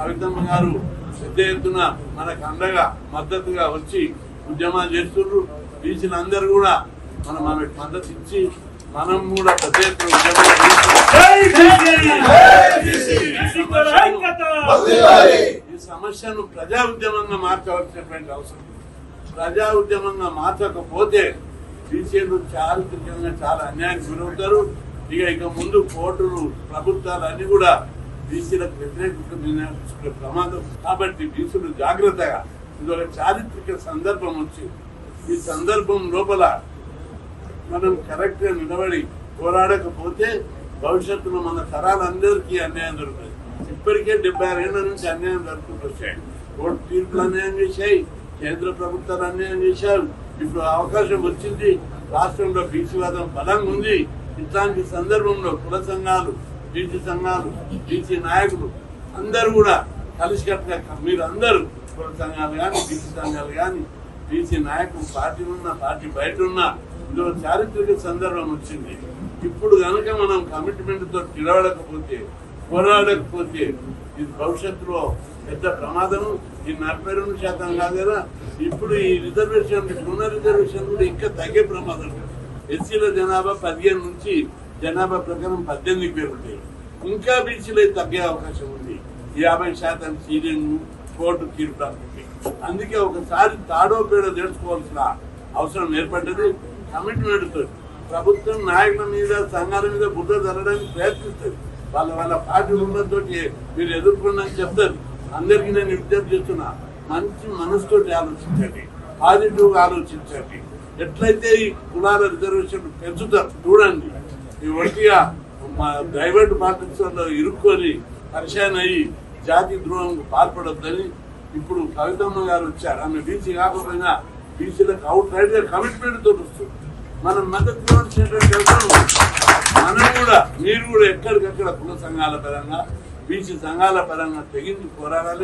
కవితమ్మ గారు పెద్ద ఎత్తున మనకు అండగా మద్దతుగా వచ్చి ఉద్యమాలు చేస్తున్నారు బీసీలు అందరు కూడా మనం ఆమెకు మద్దతు ఇచ్చి మనం కూడా పెద్ద ఎత్తున ఈ సమస్యను ప్రజా ఉద్యమంగా మార్చవలసినటువంటి అవసరం ప్రజా ఉద్యమంగా మార్చకపోతే బీసీలు చారిత్రకంగా చాలా అన్యాయం గురవుతారు. ఇక ఇక ముందు కోర్టులు ప్రభుత్వాలు అన్ని కూడా బీసీలకు వ్యతిరేకంగా నిర్ణయించుకునే ప్రమాదం. కాబట్టి బీసీలు జాగ్రత్తగా ఇది ఒక చారిత్రక సందర్భం వచ్చింది ఈ సందర్భం లోపల మనం కరెక్ట్గా నిలబడి పోరాడకపోతే భవిష్యత్తులో మన తరాలందరికీ అన్యాయం జరుగుతుంది. ఇప్పటికే డెబ్బై ఆరేళ్ళ నుంచి అన్యాయం జరుగుతుంది వచ్చాయి. కోర్టు తీర్పులు అన్యాయం చేశాయి. కేంద్ర ప్రభుత్వాలు అన్యాయం చేశారు. ఇప్పుడు అవకాశం వచ్చింది. రాష్ట్రంలో బీసీవాదం బలంగా ఉంది. ఇట్లాంటి సందర్భంలో కుల సంఘాలు బీసీ సంఘాలు బీసీ నాయకులు అందరూ కూడా కలిసికట్టుగా మీరు అందరూ కుల సంఘాలు కానీ బీసీ సంఘాలు కానీ బీసీ నాయకులు పార్టీ ఉన్న పార్టీ బయట ఉన్న ఇందులో చారిత్రక సందర్భం వచ్చింది. ఇప్పుడు కనుక మనం కమిట్మెంట్తో నిలబడకపోతే పోరాడకపోతే ఇది భవిష్యత్తులో పెద్ద ప్రమాదం ఈ నలభై రెండు శాతం కాదు కదా. ఇప్పుడు ఈ రిజర్వేషన్ పునర్ రిజర్వేషన్ కూడా ఇంకా తగ్గే ప్రమాదం. ఎస్సీల జనాభా పదిహేను నుంచి జనాభా ప్రకారం పద్దెనిమిది పేరు ఉంటాయి ఇంకా బీసీలో తగ్గే అవకాశం ఉంది. యాభై శాతం సీలింగ్ కోర్టు తీర్పు అందుకే ఒకసారి తాడో పేడో తెలుసుకోవాల్సిన అవసరం ఏర్పడ్డది. కమిట్మెంట్తో ప్రభుత్వం నాయకుల మీద సంఘాల మీద బుద్ధ జరగడానికి ప్రయత్నిస్తుంది. వాళ్ళ వాళ్ళ పార్టీ ఉన్నతోటి మీరు ఎదుర్కొన్నాను చెప్తారు. అందరికీ నేను విజ్ఞప్తి చేస్తున్నా మంచి మనసుతోటి ఆలోచించండి. పాజిటివ్గా ఆలోచించండి. ఎట్లయితే ఈ కులాల రిజర్వేషన్ పెంచుతారు చూడండి. ఒంటిగా మా డైవర్ట్ పాలిటిక్స్ ఇరుక్కొని పరిశాన్ అయ్యి జాతి ద్రోహం పాల్పడొద్దని ఇప్పుడు కవితమ్మ గారు వచ్చారు. ఆమె బీసీ కాకపోయినా బీసీలకు అవుట్ రైడ్గా కమిట్మెంట్తో వస్తుంది. మనం మద్దతు ఇవ్వాల్సినటువంటి మనం కూడా మీరు కూడా ఎక్కడికక్కడ కుల సంఘాల పరంగా బీసీ సంఘాల పరంగా తెగించి పోరాడాలి.